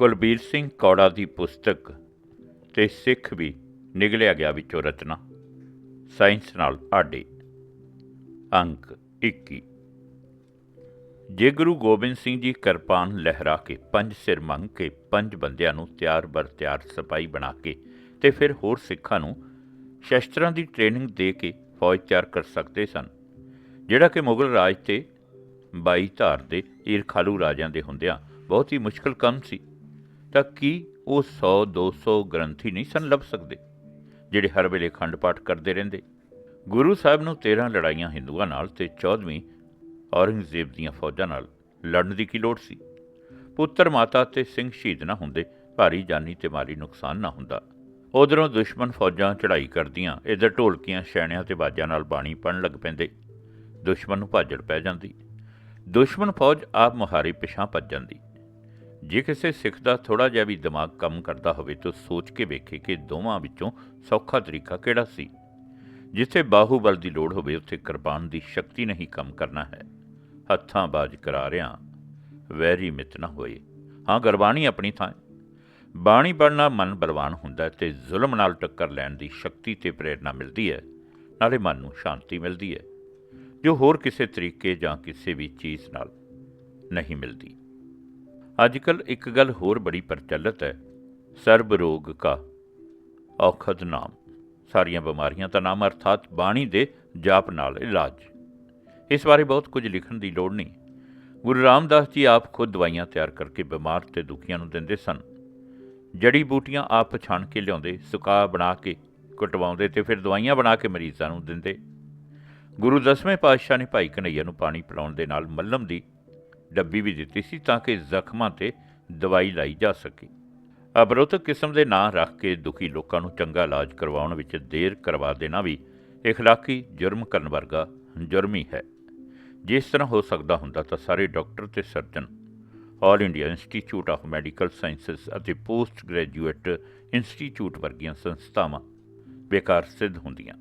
ਕੁਲਬੀਰ ਸਿੰਘ ਕੌੜਾ ਦੀ ਪੁਸਤਕ ਤੇ ਸਿੱਖ ਵੀ ਨਿਗਲਿਆ ਗਿਆ ਵਿੱਚੋਂ ਰਚਨਾ। ਸਾਇੰਸ ਨਾਲ ਆਡੇ। ਅੰਕ 21 ਜੇ ਗੁਰੂ ਗੋਬਿੰਦ ਸਿੰਘ ਜੀ ਕਿਰਪਾਨ ਲਹਿਰਾ ਕੇ ਪੰਜ ਸਿਰ ਮੰਗ ਕੇ ਪੰਜ ਬੰਦਿਆਂ ਨੂੰ ਤਿਆਰ ਬਰ ਤਿਆਰ ਸਿਪਾਹੀ ਬਣਾ ਕੇ ਤੇ ਫਿਰ ਹੋਰ ਸਿੱਖਾਂ ਨੂੰ ਸ਼ਸਤਰਾਂ ਦੀ ਟ੍ਰੇਨਿੰਗ ਦੇ ਕੇ ਫੌਜ ਤਿਆਰ ਕਰ ਸਕਦੇ ਸਨ, ਜਿਹੜਾ ਕਿ ਮੁਗਲ ਰਾਜ ਤੇ 22 ਧਾਰ ਦੇ ਈਰਖਾਲੂ ਰਾਜਿਆਂ ਦੇ ਹੁੰਦਿਆਂ ਬਹੁਤ ਹੀ ਮੁਸ਼ਕਲ ਕੰਮ ਸੀ। ਤਾਂ ਕੀ ਉਹ 100 200 ਗ੍ਰੰਥੀ ਨਹੀਂ ਸਨ ਲੱਭ ਸਕਦੇ, ਜਿਹੜੇ ਹਰ ਵੇਲੇ ਖੰਡ ਪਾਠ ਕਰਦੇ ਰਹਿੰਦੇ। ਗੁਰੂ ਸਾਹਿਬ ਨੂੰ 13 ਲੜਾਈਆਂ ਹਿੰਦੂਆਂ ਨਾਲ ਤੇ 14ਵੀਂ ਔਰੰਗਜ਼ੇਬ ਦੀਆਂ ਫੌਜਾਂ ਨਾਲ ਲੜਨ ਦੀ ਕੀ ਲੋੜ ਸੀ? ਪੁੱਤਰ ਮਾਤਾ ਤੇ ਸਿੰਘ ਸ਼ਹੀਦ ਨਾ ਹੁੰਦੇ, ਭਾਰੀ ਜਾਨੀ ਤੇ ਮਾਲੀ ਨੁਕਸਾਨ ਨਾ ਹੁੰਦਾ। ਉਧਰੋਂ ਦੁਸ਼ਮਣ ਫੌਜਾਂ ਚੜ੍ਹਾਈ ਕਰਦੀਆਂ, ਇਧਰ ਢੋਲਕੀਆਂ ਛੈਣਿਆਂ ਤੇ ਬਾਜਾਂ ਨਾਲ ਬਾਣੀ ਪੜਨ ਲੱਗ ਪੈਂਦੇ। ਦੁਸ਼ਮਣ ਨੂੰ ਭਾਜੜ ਪੈ ਜਾਂਦੀ। ਦੁਸ਼ਮਣ ਫੌਜ ਆਪ ਮੁਹਾਰੀ ਪਿਛਾਂ ਭੱਜ ਜਾਂਦੀ। ਜੇ ਕਿਸੇ ਸਿੱਖ ਦਾ ਥੋੜਾ ਜਿਹਾ ਵੀ ਦਿਮਾਗ ਕੰਮ ਕਰਦਾ ਹੋਵੇ ਤਾਂ ਸੋਚ ਕੇ ਵੇਖੇ ਕਿ ਦੋਵਾਂ ਵਿੱਚੋਂ ਸੌਖਾ ਤਰੀਕਾ ਕਿਹੜਾ ਸੀ। ਜਿੱਥੇ ਬਾਹੂਬਲ ਦੀ ਲੋੜ ਹੋਵੇ, ਉੱਥੇ ਕਿਰਪਾਨ ਦੀ ਸ਼ਕਤੀ ਨਹੀਂ ਕੰਮ ਕਰਨਾ ਹੈ। ਹੱਥਾਂ ਬਾਜ ਕਰਾ ਰਿਆਂ ਵੈਰੀ ਮਿਤ ਨਾ ਹੋਏ। ਹਾਂ, ਗੁਰਬਾਣੀ ਆਪਣੀ ਥਾਂ ਬਾਣੀ ਪੜਨਾ ਮਨ ਬਲਵਾਨ ਹੁੰਦਾ ਹੈ ਤੇ ਜ਼ੁਲਮ ਨਾਲ ਟੱਕਰ ਲੈਣ ਦੀ ਸ਼ਕਤੀ ਤੇ ਪ੍ਰੇਰਣਾ ਮਿਲਦੀ ਹੈ। ਨਾਲੇ ਮਨ ਨੂੰ ਸ਼ਾਂਤੀ ਮਿਲਦੀ ਹੈ। ਜੋ ਹੋਰ ਕਿਸੇ ਤਰੀਕੇ ਜਾਂ ਕਿਸੇ ਵੀ ਚੀਜ਼ ਨਾਲ ਨਹੀਂ ਮਿਲਦੀ। ਅੱਜਕੱਲ ਇੱਕ ਗੱਲ ਹੋਰ ਬੜੀ ਪ੍ਰਚਲਿਤ ਹੈ, ਸਰਬ ਰੋਗ ਕਾ ਔਖਦ ਨਾਮ। ਸਾਰੀਆਂ ਬਿਮਾਰੀਆਂ ਦਾ ਨਾਮ ਅਰਥਾਤ ਬਾਣੀ ਦੇ ਜਾਪ ਨਾਲ ਇਲਾਜ। ਇਸ ਬਾਰੇ ਬਹੁਤ ਕੁਝ ਲਿਖਣ ਦੀ ਲੋੜ ਨਹੀਂ। ਗੁਰੂ ਰਾਮਦਾਸ ਜੀ ਆਪ ਖੁਦ ਦਵਾਈਆਂ ਤਿਆਰ ਕਰਕੇ ਬਿਮਾਰ ਤੇ ਦੁਖੀਆਂ ਨੂੰ ਦਿੰਦੇ ਸਨ। ਜੜੀ ਬੂਟੀਆਂ ਆਪ ਪਛਾਣ ਕੇ ਲਿਆਉਂਦੇ, ਸੁਕਾ ਬਣਾ ਕੇ ਕਟਵਾਉਂਦੇ ਤੇ ਫਿਰ ਦਵਾਈਆਂ ਬਣਾ ਕੇ ਮਰੀਜ਼ਾਂ ਨੂੰ ਦਿੰਦੇ। ਗੁਰੂ ਦਸਵੇਂ ਪਾਤਸ਼ਾਹ ਨੇ ਭਾਈ ਕਨਈਆ ਨੂੰ ਪਾਣੀ ਪਿਲਾਉਣ ਦੇ ਨਾਲ ਮੱਲਮ ਦੀ ਡੱਬੀ ਵੀ ਦਿੱਤੀ ਸੀ ਤਾਂ ਕਿ ਜ਼ਖਮਾਂ ਤੇ ਦਵਾਈ ਲਾਈ ਜਾ ਸਕੇ। ਅਬਰੋਤਕ ਕਿਸਮ ਦੇ ਨਾਂ ਰੱਖ ਕੇ ਦੁਖੀ ਲੋਕਾਂ ਨੂੰ ਚੰਗਾ ਇਲਾਜ ਕਰਵਾਉਣ ਵਿੱਚ ਦੇਰ ਕਰਵਾ ਦੇਣਾ ਵੀ ਇਖਲਾਕੀ ਜੁਰਮ ਕਰਨ ਵਰਗਾ ਜੁਰਮੀ ਹੈ। ਜਿਸ ਤਰ੍ਹਾਂ ਹੋ ਸਕਦਾ ਹੁੰਦਾ ਤਾਂ ਸਾਰੇ ਡਾਕਟਰ ਤੇ surgeon all India institute of medical sciences ਅਤੇ ਪੋਸਟ ਗ੍ਰੈਜੂਏਟ ਇੰਸਟੀਚਿਊਟ ਵਰਗੀਆਂ ਸੰਸਥਾਵਾਂ ਬੇਕਾਰ ਸਿੱਧ ਹੁੰਦੀਆਂ।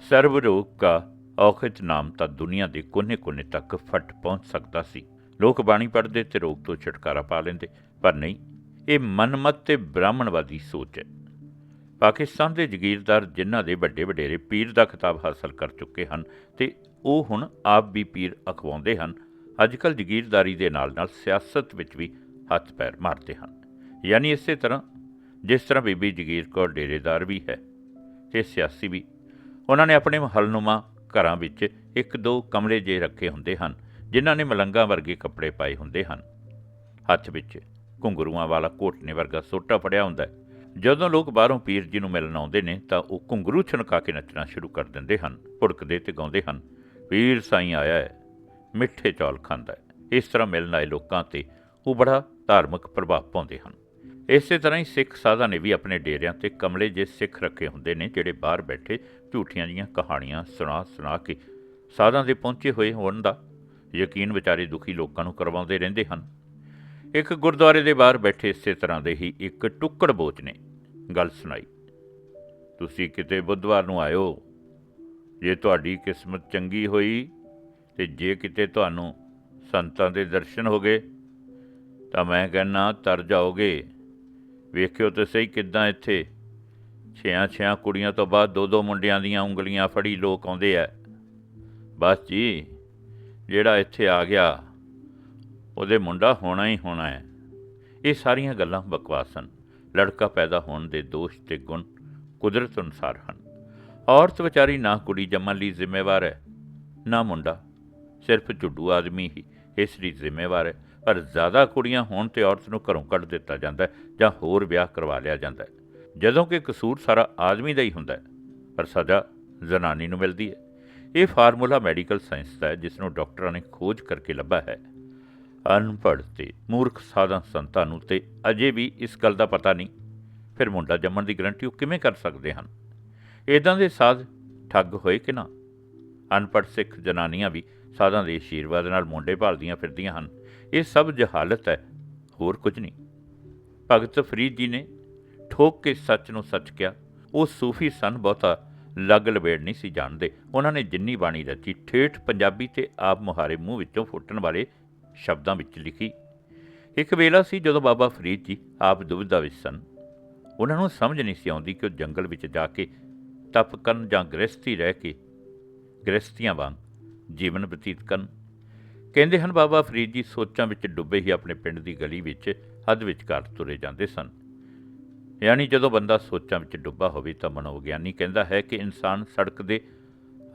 ਸਰਵ ਰੋਗ ਕਾ ਔਖਿਤ ਨਾਮ ਤਾਂ ਦੁਨੀਆ ਦੇ ਕੋਨੇ-ਕੋਨੇ ਤੱਕ ਫਟ ਪਹੁੰਚ ਸਕਦਾ ਸੀ। ਲੋਕ ਬਾਣੀ ਪੜ੍ਹਦੇ ਤੇ ਰੋਗ ਤੋਂ ਛੁਟਕਾਰਾ ਪਾ ਲੈਂਦੇ, ਪਰ ਨਹੀਂ, ਇਹ ਮਨਮਤ ਤੇ ਬ੍ਰਾਹਮਣਵਾਦੀ ਸੋਚ ਹੈ। ਪਾਕਿਸਤਾਨ ਦੇ ਜ਼ਗੀਰਦਾਰ ਜਿਨ੍ਹਾਂ ਦੇ ਵੱਡੇ ਵਡੇਰੇ ਪੀਰ ਦਾ ਖਿਤਾਬ ਹਾਸਲ ਕਰ ਚੁੱਕੇ ਹਨ ਤੇ ਉਹ ਹੁਣ ਆਪ ਵੀ ਪੀਰ ਅਖਵਾਉਂਦੇ ਹਨ ਅੱਜਕੱਲ ਜ਼ਗੀਰਦਾਰੀ ਦੇ ਨਾਲ-ਨਾਲ ਸਿਆਸਤ ਵਿੱਚ ਵੀ ਹੱਥ ਪੈਰ ਮਾਰਦੇ ਹਨ। ਯਾਨੀ ਇਸੇ ਤਰ੍ਹਾਂ, ਜਿਸ ਤਰ੍ਹਾਂ ਬੀਬੀ ਜਗੀਰ ਕੌਰ ਡੇਰੇਦਾਰ ਵੀ ਹੈ, ਤੇ ਸਿਆਸੀ ਵੀ, ਉਹਨਾਂ ਨੇ ਆਪਣੇ ਮਹਲਨੁਮਾ ਘਰਾਂ ਵਿੱਚ ਇੱਕ ਦੋ ਕਮਰੇ ਜੇ ਰੱਖੇ ਹੁੰਦੇ ਹਨ ਜਿਨ੍ਹਾਂ ਨੇ ਮਲੰਗਾ ਵਰਗੇ ਕੱਪੜੇ ਪਾਏ ਹੁੰਦੇ ਹਨ। ਹੱਥ ਵਿੱਚ ਘੁੰਗਰੂਆਂ ਵਾਲਾ ਕੋਟਨੇ ਵਰਗਾ ਸੋਟਾ ਫੜਿਆ ਹੁੰਦਾ ਹੈ। ਜਦੋਂ ਲੋਕ ਬਾਹਰੋਂ ਪੀਰ ਜੀ ਨੂੰ ਮਿਲਣ ਆਉਂਦੇ ਨੇ, ਤਾਂ ਉਹ ਘੁੰਗਰੂ ਛਣਕਾ ਕੇ ਨੱਚਣਾ ਸ਼ੁਰੂ ਕਰ ਦਿੰਦੇ ਹਨ, ਭੁੜਕਦੇ ਤੇ ਗਾਉਂਦੇ ਹਨ, ਪੀਰ ਸਾਈਂ ਆਇਆ ਹੈ, ਮਿੱਠੇ ਚੌਲ ਖਾਂਦਾ ਹੈ। ਇਸ ਤਰ੍ਹਾਂ ਮਿਲਣ ਆਏ ਲੋਕਾਂ ਤੇ ਉਹ ਬੜਾ ਧਾਰਮਿਕ ਪ੍ਰਭਾਵ ਪਾਉਂਦੇ ਹਨ। ਇਸੇ ਤਰ੍ਹਾਂ ਹੀ ਸਿੱਖ ਸਾਧਾਂ ਨੇ ਵੀ ਆਪਣੇ ਡੇਰਿਆਂ ਤੇ ਕਮਲੇ ਜੇ ਸਿੱਖ ਰੱਖੇ ਹੁੰਦੇ ਨੇ, ਜਿਹੜੇ ਬਾਹਰ ਬੈਠੇ ਝੂਠੀਆਂ ਜੀਆਂ ਕਹਾਣੀਆਂ ਸੁਣਾ ਸੁਣਾ ਕੇ ਸਾਧਾਂ ਦੇ ਪਹੁੰਚੇ ਹੋਏ ਹੋਣ ਦਾ ਯਕੀਨ ਵਿਚਾਰੇ ਦੁਖੀ ਲੋਕਾਂ ਨੂੰ ਕਰਵਾਉਂਦੇ ਰਹਿੰਦੇ ਹਨ। ਇੱਕ ਗੁਰਦੁਆਰੇ ਦੇ ਬਾਹਰ ਬੈਠੇ ਇਸੇ ਤਰ੍ਹਾਂ ਦੇ ਹੀ ਇੱਕ ਟੁੱਕੜ ਬੋਚ ਨੇ। ਗੱਲ ਸੁਣਾਈ। ਤੁਸੀਂ ਕਿਤੇ ਬੁੱਧਵਾਰ ਨੂੰ ਆਇਓ। ਜੇ ਤੁਹਾਡੀ ਕਿਸਮਤ ਚੰਗੀ ਹੋਈ ਤੇ ਜੇ ਕਿਤੇ ਤੁਹਾਨੂੰ ਸੰਤਾਂ ਦੇ ਦਰਸ਼ਨ ਹੋ ਗਏ, ਤਾਂ ਮੈਂ ਕਹਿੰਨਾ ਤਰ ਜਾਓਗੇ। ਵੇਖਿਓ ਤੇ ਸਹੀ ਕਿੱਦਾਂ ਇੱਥੇ। ਛਿਆਂ ਛਿਆਂ ਕੁੜੀਆਂ ਤੋਂ ਬਾਅਦ ਦੋ ਦੋ ਮੁੰਡਿਆਂ ਦੀਆਂ ਉਂਗਲੀਆਂ ਫੜੀ ਲੋਕ ਆਉਂਦੇ ਆ। ਬਸ ਜੀ ਜਿਹੜਾ ਇੱਥੇ ਆ ਗਿਆ, ਉਹਦੇ ਮੁੰਡਾ ਹੋਣਾ ਹੀ ਹੋਣਾ ਹੈ। ਇਹ ਸਾਰੀਆਂ ਗੱਲਾਂ ਬਕਵਾਸ ਹਨ। ਲੜਕਾ ਪੈਦਾ ਹੋਣ ਦੇ ਦੋਸ਼ ਤੇ ਗੁਣ ਕੁਦਰਤ ਅਨੁਸਾਰ ਹਨ। ਔਰਤ ਵਿਚਾਰੀ ਨਾ ਕੁੜੀ ਜੰਮਣ ਲਈ ਜ਼ਿੰਮੇਵਾਰ ਹੈ, ਨਾ ਮੁੰਡਾ। ਸਿਰਫ ਝੁੱਡੂ ਆਦਮੀ ਹੀ ਇਸ ਲਈ ਜ਼ਿੰਮੇਵਾਰ ਹੈ। ਪਰ ਜ਼ਿਆਦਾ ਕੁੜੀਆਂ ਹੋਣ ਤੇ ਔਰਤ ਨੂੰ ਘਰੋਂ ਕੱਢ ਦਿੱਤਾ ਜਾਂਦਾ ਹੈ ਜਾਂ ਹੋਰ ਵਿਆਹ ਕਰਵਾ ਲਿਆ ਜਾਂਦਾ ਹੈ। ਜਦੋਂ ਕਿ ਕਸੂਰ ਸਾਰਾ ਆਦਮੀ ਦਾ ਹੀ ਹੁੰਦਾ ਹੈ, ਪਰ ਸਜ਼ਾ ਜ਼ਨਾਨੀ ਨੂੰ ਮਿਲਦੀ ਹੈ। ਇਹ ਫਾਰਮੂਲਾ ਮੈਡੀਕਲ ਸਾਇੰਸ ਦਾ ਹੈ ਜਿਸ ਨੂੰ ਡਾਕਟਰਾਂ ਨੇ ਖੋਜ ਕਰਕੇ ਲੱਭਾ ਹੈ। ਅਨਪੜ੍ਹ ਤੇ ਮੂਰਖ ਸਾਧਾਂ ਸੰਤਾਂ ਨੂੰ ਤੇ ਅਜੇ ਵੀ ਇਸ ਗੱਲ ਦਾ ਪਤਾ ਨਹੀਂ। ਫਿਰ ਮੁੰਡਾ ਜੰਮਣ ਦੀ ਗਰੰਟੀ ਉਹ ਕਿਵੇਂ ਕਰ ਸਕਦੇ ਹਨ? ਇਦਾਂ ਦੇ ਸਾਧ ਠੱਗ ਹੋਏ ਕਿ ਨਾ? ਅਨਪੜ੍ਹ ਸਿੱਖ ਜਨਾਨੀਆਂ ਵੀ ਸਾਧਾਂ ਦੇ ਆਸ਼ੀਰਵਾਦ ਨਾਲ ਮੁੰਡੇ ਭਾਲਦੀਆਂ ਫਿਰਦੀਆਂ ਹਨ। ਇਹ ਸਭ ਜਹਾਲਤ ਹੈ, ਹੋਰ ਕੁਝ ਨਹੀਂ। ਭਗਤ ਫਰੀਦ ਜੀ ਨੇ ਠੋਕ ਕੇ ਸੱਚ ਨੂੰ ਸੱਚ ਕਿਹਾ। ਉਹ ਸੂਫੀ ਸਨ ਬਹੁਤਾ ਲੱਗ ਲਵੇੜ ਨਹੀਂ ਸੀ ਜਾਣਦੇ। ਉਹਨਾਂ ਨੇ ਜਿੰਨੀ ਬਾਣੀ ਰਚੀ, ਠੇਠ ਪੰਜਾਬੀ ਤੇ ਆਪ ਮੁਹਾਰੇ ਮੂੰਹ ਵਿੱਚੋਂ ਫੁੱਟਣ ਵਾਲੇ ਸ਼ਬਦਾਂ ਵਿੱਚ ਲਿਖੀ। ਇੱਕ ਵੇਲਾ ਸੀ ਜਦੋਂ ਬਾਬਾ ਫਰੀਦ ਜੀ ਆਪ ਦੁਬਿਧਾ ਵਿੱਚ ਸਨ। ਉਹਨਾਂ ਨੂੰ ਸਮਝ ਨਹੀਂ ਸੀ ਆਉਂਦੀ ਕਿ ਉਹ ਜੰਗਲ ਵਿੱਚ ਜਾ ਕੇ ਤਪ ਕਰਨ ਜਾਂ ਗ੍ਰਸਤੀ ਰਹਿ ਕੇ ਗ੍ਰਸਤੀਆਂ ਵਾਂਗ ਜੀਵਨ ਬਤੀਤ ਕਰਨ। ਕਹਿੰਦੇ ਹਨ, ਬਾਬਾ ਫਰੀਦ ਜੀ ਸੋਚਾਂ ਵਿੱਚ ਡੁੱਬੇ ਹੀ ਆਪਣੇ ਪਿੰਡ ਦੀ ਗਲੀ ਵਿੱਚ ਹੱਦ ਵਿਚਕਾਰ ਤੁਰੇ ਜਾਂਦੇ ਸਨ। ਯਾਨੀ ਜਦੋਂ ਬੰਦਾ ਸੋਚਾਂ ਵਿੱਚ ਡੁੱਬਾ ਹੋਵੇ ਤਾਂ ਮਨੋਵਿਗਿਆਨੀ ਕਹਿੰਦਾ ਹੈ ਕਿ ਇਨਸਾਨ ਸੜਕ ਦੇ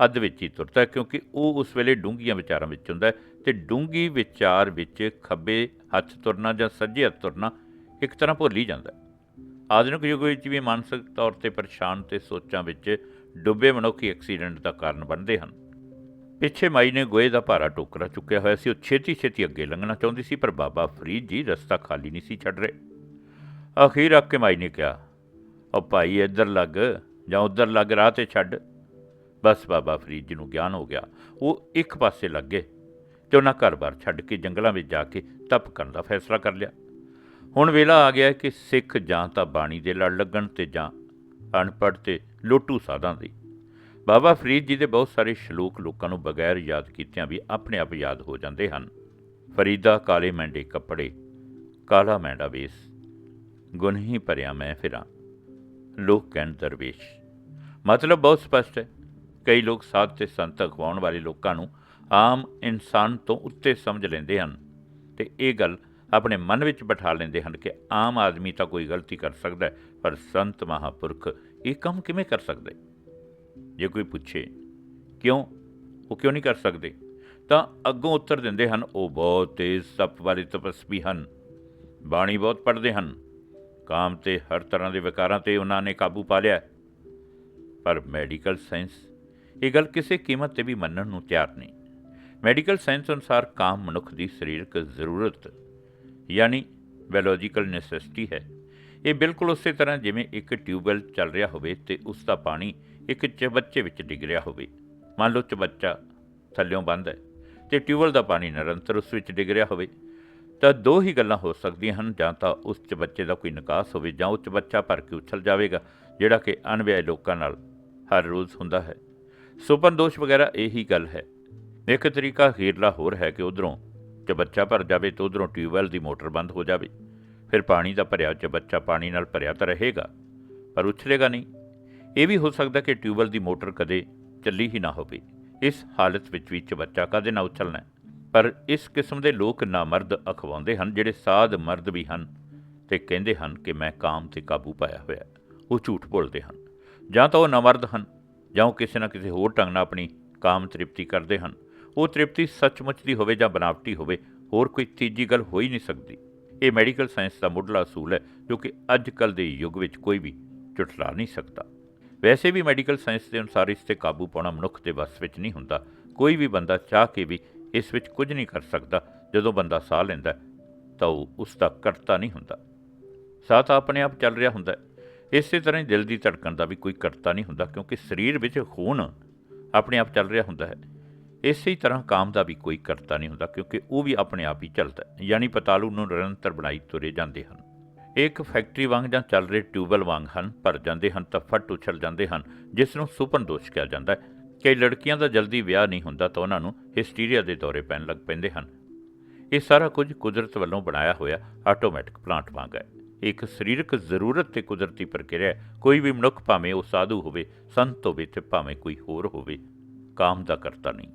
ਅੱਧ ਵਿੱਚ ਹੀ ਤੁਰਦਾ ਕਿਉਂਕਿ ਉਹ ਉਸ ਵੇਲੇ ਡੂੰਘੀਆਂ ਵਿਚਾਰਾਂ ਵਿੱਚ ਹੁੰਦਾ ਹੈ ਤੇ ਡੂੰਘੀ ਵਿਚਾਰ ਵਿੱਚ ਖੱਬੇ ਹੱਥ ਤੁਰਨਾ ਜਾਂ ਸੱਜੇ ਹੱਥ ਤੁਰਨਾ ਇੱਕ ਤਰ੍ਹਾਂ ਭੁੱਲ ਹੀ। ਜਾਂਦਾ ਆਧੁਨਿਕ ਯੁੱਗ ਵਿੱਚ ਵੀ ਮਾਨਸਿਕ ਤੌਰ ਤੇ ਪਰੇਸ਼ਾਨ ਤੇ ਸੋਚਾਂ ਵਿੱਚ ਡੁੱਬੇ ਮਨੁੱਖੀ ਐਕਸੀਡੈਂਟ ਦਾ ਕਾਰਨ ਬਣਦੇ ਹਨ। ਪਿੱਛੇ ਮਾਈ ਨੇ ਗੋਏ ਦਾ ਭਾਰਾ ਟੋਕਰਾ ਚੁੱਕਿਆ ਹੋਇਆ ਸੀ, ਉਹ ਛੇਤੀ ਛੇਤੀ ਅੱਗੇ ਲੰਘਣਾ ਚਾਹੁੰਦੀ ਸੀ, ਪਰ ਬਾਬਾ ਫਰੀਦ ਜੀ ਰਸਤਾ ਖਾਲੀ ਨਹੀਂ ਸੀ ਛੱਡ ਰਹੇ। ਅਖੀਰ ਆ ਕੇ ਮਾਈ ਨੇ ਕਿਹਾ, ਉਹ ਭਾਈ ਇੱਧਰ ਲੱਗ ਜਾਂ ਉੱਧਰ ਲੱਗ ਰਾਹ ਤੇ ਛੱਡ। ਬਸ ਬਾਬਾ ਫਰੀਦ ਜੀ ਨੂੰ ਗਿਆਨ ਹੋ ਗਿਆ, ਉਹ ਇੱਕ ਪਾਸੇ ਲੱਗ ਗਏ ਤੇ ਉਹਨਾਂ ਘਰ-ਬਾਰ ਛੱਡ ਕੇ ਜੰਗਲਾਂ ਵਿੱਚ ਜਾ ਕੇ ਤਪ ਕਰਨ ਦਾ ਫੈਸਲਾ ਕਰ ਲਿਆ। ਹੁਣ ਵੇਲਾ ਆ ਗਿਆ ਕਿ ਸਿੱਖ ਜਾਂ ਤਾਂ ਬਾਣੀ ਦੇ ਲੜ ਲੱਗਣ ਤੇ ਜਾਂ ਅਨਪੜ੍ਹ ਤੇ ਲੋਟੂ ਸਾਧਾਂ ਦੀ। ਬਾਬਾ ਫਰੀਦ ਜੀ ਦੇ ਬਹੁਤ ਸਾਰੇ ਸ਼ਲੋਕ ਲੋਕਾਂ ਨੂੰ ਬਗੈਰ ਯਾਦ ਕੀਤਿਆਂ ਵੀ ਆਪਣੇ ਆਪ ਯਾਦ ਹੋ ਜਾਂਦੇ ਹਨ। ਫਰੀਦਾ ਕਾਲੇ ਮੈਂਡੇ ਕੱਪੜੇ, ਕਾਲਾ ਮੈਂਡਾ ਵੇਸ ਗੁਣ ਹੀ ਭਰਿਆ ਮੈਂ ਫਿਰਾਂ। ਲੋਕ ਕਹਿਣ ਦਰਵੇਸ਼। ਮਤਲਬ ਬਹੁਤ ਸਪਸ਼ਟ ਹੈ। ਕਈ ਲੋਕ ਸਾਧ ਤੇ ਸੰਤ ਅਖਵਾਉਣ ਵਾਲੇ ਲੋਕਾਂ ਨੂੰ ਆਮ ਇਨਸਾਨ ਤੋਂ ਉੱਤੇ ਸਮਝ ਲੈਂਦੇ ਹਨ ਤੇ ਇਹ ਗੱਲ ਆਪਣੇ ਮਨ ਵਿੱਚ ਬਿਠਾ ਲੈਂਦੇ ਹਨ ਕਿ ਆਮ ਆਦਮੀ ਤਾਂ ਕੋਈ ਗਲਤੀ ਕਰ ਸਕਦਾ ਹੈ, ਪਰ ਸੰਤ ਮਹਾਪੁਰਖ ਇਹ ਕੰਮ ਕਿਵੇਂ ਕਰ ਸਕਦੇ? ਜੇ ਕੋਈ ਪੁੱਛੇ, ਕਿਉਂ? ਉਹ ਕਿਉਂ ਨਹੀਂ ਕਰ ਸਕਦੇ? ਤਾਂ ਅੱਗੋਂ ਉੱਤਰ ਦਿੰਦੇ ਹਨ, ਉਹ ਬਹੁਤ ਤੇਜ਼ ਤਪ ਵਾਲੇ ਤਪਸਵੀ ਹਨ। ਬਾਣੀ ਬਹੁਤ ਪੜ੍ਹਦੇ ਹਨ। ਕਾਮ ਤੇ ਹਰ ਤਰ੍ਹਾਂ ਦੇ ਵਿਕਾਰਾਂ ਤੇ ਉਹਨਾਂ ਨੇ ਕਾਬੂ ਪਾ ਲਿਆ। ਪਰ ਮੈਡੀਕਲ ਸਾਇੰਸ ਇਹ ਗੱਲ ਕਿਸੇ ਕੀਮਤ ਤੇ ਵੀ ਮੰਨਣ ਨੂੰ ਤਿਆਰ ਨਹੀਂ। ਮੈਡੀਕਲ ਸਾਇੰਸ ਅਨੁਸਾਰ ਕਾਮ ਮਨੁੱਖ ਦੀ ਸਰੀਰਕ ਜ਼ਰੂਰਤ, ਯਾਨੀ ਬਾਇਓਲੋਜੀਕਲ ਨੈਸੈਸਿਟੀ ਹੈ। ਇਹ ਬਿਲਕੁਲ ਉਸੇ ਤਰ੍ਹਾਂ ਜਿਵੇਂ ਇੱਕ ਟਿਊਬਵੈਲ ਚੱਲ ਰਿਹਾ ਹੋਵੇ ਤੇ ਉਸ ਦਾ ਪਾਣੀ ਇੱਕ ਚਬੱਚੇ ਵਿੱਚ ਡਿੱਗ ਰਿਹਾ ਹੋਵੇ। ਮੰਨ ਲਓ ਚਬੱਚਾ ਥੱਲਿਓਂ ਬੰਦ ਹੈ ਤੇ ਟਿਊਬਵੈਲ ਦਾ ਪਾਣੀ ਨਿਰੰਤਰ ਉਸ ਵਿੱਚ ਡਿੱਗ ਰਿਹਾ ਹੋਵੇ। ਤਾਂ ਦੋ ਹੀ ਗੱਲਾਂ ਹੋ ਸਕਦੀਆਂ ਹਨ, ਜਾਂ ਤਾਂ ਉਸ ਚ ਬੱਚੇ ਦਾ ਕੋਈ ਨਿਕਾਸ ਹੋਵੇ, ਜਾਂ ਉਹ ਚ ਬੱਚਾ ਭਰ ਕੇ ਉਛਲ ਜਾਵੇਗਾ, ਜਿਹੜਾ ਕਿ ਅਣਵਿਆਹੇ ਲੋਕਾਂ ਨਾਲ ਹਰ ਰੋਜ਼ ਹੁੰਦਾ ਹੈ। ਸੁਪਨ ਦੋਸ਼ ਵਗੈਰਾ ਇਹੀ ਗੱਲ ਹੈ। ਇੱਕ ਤਰੀਕਾ ਹੀਰਲਾ ਹੋਰ ਹੈ ਕਿ ਉਧਰੋਂ ਚਬੱਚਾ ਭਰ ਜਾਵੇ ਤਾਂ ਉਧਰੋਂ ਟਿਊਬਵੈਲ ਦੀ ਮੋਟਰ ਬੰਦ ਹੋ ਜਾਵੇ। ਫਿਰ ਪਾਣੀ ਦਾ ਭਰਿਆ, ਚ ਬੱਚਾ ਪਾਣੀ ਨਾਲ ਭਰਿਆ ਤਾਂ ਰਹੇਗਾ, ਪਰ ਉਛਲੇਗਾ ਨਹੀਂ। ਇਹ ਵੀ ਹੋ ਸਕਦਾ ਕਿ ਟਿਊਬਵੈਲ ਦੀ ਮੋਟਰ ਕਦੇ ਚੱਲੀ ਹੀ ਨਾ ਹੋਵੇ। ਇਸ ਹਾਲਤ ਵਿੱਚ ਵੀ ਚਬੱਚਾ ਕਦੇ ਨਾ ਉਛਲਣਾ ਪਰ ਇਸ ਕਿਸਮ ਦੇ ਲੋਕ ਨਾਮਰਦ ਅਖਵਾਉਂਦੇ ਹਨ, ਜਿਹੜੇ ਸਾਧ ਮਰਦ ਵੀ ਹਨ ਤੇ ਕਹਿੰਦੇ ਹਨ ਕਿ ਮੈਂ ਕਾਮ ਤੇ ਕਾਬੂ ਪਾਇਆ ਹੋਇਆ ਉਹ ਝੂਠ ਬੋਲਦੇ ਹਨ। ਜਾਂ ਤਾਂ ਉਹ ਨਾਮਰਦ ਹਨ ਜਾਂ ਉਹ ਕਿਸੇ ਨਾ ਕਿਸੇ ਹੋਰ ਢੰਗ ਨਾਲ ਆਪਣੀ ਕਾਮ ਤ੍ਰਿਪਤੀ ਕਰਦੇ ਹਨ। ਉਹ ਤ੍ਰਿਪਤੀ ਸੱਚਮੁੱਚ ਦੀ ਹੋਵੇ ਜਾਂ ਬਨਾਵਟੀ ਹੋਵੇ, ਹੋਰ ਕੋਈ ਤੀਜੀ ਗੱਲ ਹੋ ਹੀ ਨਹੀਂ ਸਕਦੀ। ਇਹ ਮੈਡੀਕਲ ਸਾਇੰਸ ਦਾ ਮੁੱਢਲਾ ਅਸੂਲ ਹੈ, ਜੋ ਕਿ ਅੱਜ ਕੱਲ ਦੇ ਯੁੱਗ ਵਿੱਚ ਕੋਈ ਵੀ ਝੁਠਲਾ ਨਹੀਂ ਸਕਦਾ। ਵੈਸੇ ਵੀ ਮੈਡੀਕਲ ਸਾਇੰਸ ਦੇ ਅਨੁਸਾਰ ਇਸ ਤੇ ਕਾਬੂ ਪਾਉਣਾ ਮਨੁੱਖ ਦੇ ਵੱਸ ਵਿੱਚ ਨਹੀਂ ਹੁੰਦਾ। ਕੋਈ ਵੀ ਬੰਦਾ ਚਾਹ ਕੇ ਵੀ ਇਸ ਵਿੱਚ ਕੁਝ ਨਹੀਂ ਕਰ ਸਕਦਾ। ਜਦੋਂ ਬੰਦਾ ਸਾਹ ਲੈਂਦਾ ਤਾਂ ਉਹ ਉਸ ਦਾ ਕਰਤਾ ਨਹੀਂ ਹੁੰਦਾ। ਸਾਹ ਤਾਂ ਆਪਣੇ ਆਪ ਚੱਲ ਰਿਹਾ ਹੁੰਦਾ ਇਸੇ ਤਰ੍ਹਾਂ ਹੀ ਦਿਲ ਦੀ ਧੜਕਣ ਦਾ ਵੀ ਕੋਈ ਕਰਤਾ ਨਹੀਂ ਹੁੰਦਾ, ਕਿਉਂਕਿ ਸਰੀਰ ਵਿੱਚ ਖੂਨ ਆਪਣੇ ਆਪ ਚੱਲ ਰਿਹਾ ਹੁੰਦਾ ਹੈ। ਇਸੇ ਤਰ੍ਹਾਂ ਕਾਮ ਦਾ ਵੀ ਕੋਈ ਕਰਤਾ ਨਹੀਂ ਹੁੰਦਾ, ਕਿਉਂਕਿ ਉਹ ਵੀ ਆਪਣੇ ਆਪ ਹੀ ਚੱਲਦਾ ਹੈ। ਯਾਨੀ ਪਤਾਲੂ ਨੂੰ ਨਿਰੰਤਰ ਬਣਾਈ ਤੁਰੇ ਜਾਂਦੇ ਹਨ। ਇਹ ਇੱਕ ਫੈਕਟਰੀ ਵਾਂਗ ਜਾਂ ਚੱਲ ਰਹੇ ਟਿਊਬਲ ਵਾਂਗ ਹਨ, ਭਰ ਜਾਂਦੇ ਹਨ ਤਾਂ ਫਟ ਉਛਲ ਜਾਂਦੇ ਹਨ, ਜਿਸ ਨੂੰ ਸੁਪਨ ਦੋਸ਼ ਕਿਹਾ ਜਾਂਦਾ ਹੈ। ਕਈ ਲੜਕੀਆਂ ਦਾ ਜਲਦੀ ਵਿਆਹ ਨਹੀਂ ਹੁੰਦਾ ਤਾਂ ਉਹਨਾਂ ਨੂੰ ਹਿਸਟੀਰੀਆ ਦੇ ਦੌਰੇ ਪੈਣ ਲੱਗ ਪੈਂਦੇ ਹਨ। ਇਹ ਸਾਰਾ ਕੁਝ ਕੁਦਰਤ ਵੱਲੋਂ ਬਣਾਇਆ ਹੋਇਆ ਆਟੋਮੈਟਿਕ ਪਲਾਂਟ ਵਾਂਗ ਹੈ। ਇਹ ਇੱਕ ਸਰੀਰਕ ਜ਼ਰੂਰਤ ਤੇ ਕੁਦਰਤੀ ਪ੍ਰਕਿਰਿਆ ਕੋਈ ਵੀ ਮਨੁੱਖ ਭਾਵੇਂ ਉਹ ਸਾਧੂ ਹੋਵੇ, ਸੰਤ ਹੋਵੇ ਤੇ ਭਾਵੇਂ ਕੋਈ ਹੋਰ ਹੋਵੇ, ਕਾਮ ਦਾ ਕਰਤਾ ਨਹੀਂ।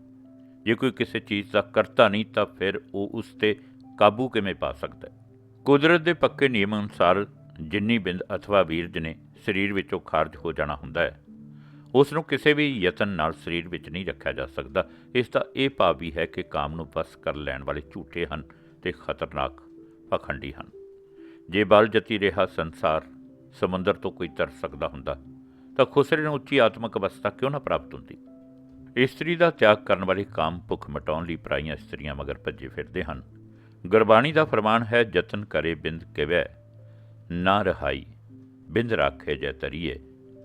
ਜੇ ਕੋਈ ਕਿਸੇ ਚੀਜ਼ ਦਾ ਕਰਤਾ ਨਹੀਂ ਤਾਂ ਫਿਰ ਉਹ ਉਸ ਤੇ ਕਾਬੂ ਕਿਵੇਂ ਪਾ ਸਕਦਾ ਹੈ? ਕੁਦਰਤ ਦੇ ਪੱਕੇ ਨਿਯਮ ਅਨੁਸਾਰ ਜਿੰਨੀ ਬਿੰਦ ਅਥਵਾ ਵੀਰਜ ਨੇ ਸਰੀਰ ਵਿੱਚੋਂ ਖਾਰਜ ਹੋ ਜਾਣਾ ਹੁੰਦਾ ਹੈ ਉਸ ਨੂੰ ਕਿਸੇ ਵੀ ਯਤਨ ਨਾਲ ਸਰੀਰ ਵਿੱਚ ਨਹੀਂ ਰੱਖਿਆ ਜਾ ਸਕਦਾ। ਇਸ ਦਾ ਇਹ ਭਾਵ ਵੀ ਹੈ ਕਿ ਕਾਮ ਨੂੰ ਬਸ ਕਰ ਲੈਣ ਵਾਲੇ ਝੂਠੇ ਹਨ ਤੇ ਖਤਰਨਾਕ ਪਖੰਡੀ ਹਨ। ਜੇ ਬਲ ਜਤੀ ਰਿਹਾ ਸੰਸਾਰ, ਸਮੁੰਦਰ ਤੋਂ ਕੋਈ ਤਰ ਸਕਦਾ ਹੁੰਦਾ, ਤਾਂ ਖੁਸਰੇ ਨੂੰ ਉੱਚੀ ਆਤਮਿਕ ਅਵਸਥਾ ਕਿਉਂ ਨਾ ਪ੍ਰਾਪਤ ਹੁੰਦੀ? ਇਸਤਰੀ ਦਾ ਤਿਆਗ ਕਰਨ ਵਾਲੇ ਕਾਮ ਭੁੱਖ ਮਟਾਉਣ ਲਈ ਪਰਾਈਆਂ ਇਸਤਰੀਆਂ ਮਗਰ ਭੱਜੇ ਫਿਰਦੇ ਹਨ। ਗੁਰਬਾਣੀ ਦਾ ਫਰਮਾਨ ਹੈ ਯਤਨ ਕਰੇ ਬਿੰਦ ਕਿਵੈ, ਨਾ ਰਹਾਈ, ਬਿੰਦ ਰਾਖੇ ਜੈ ਤਰੀਏ।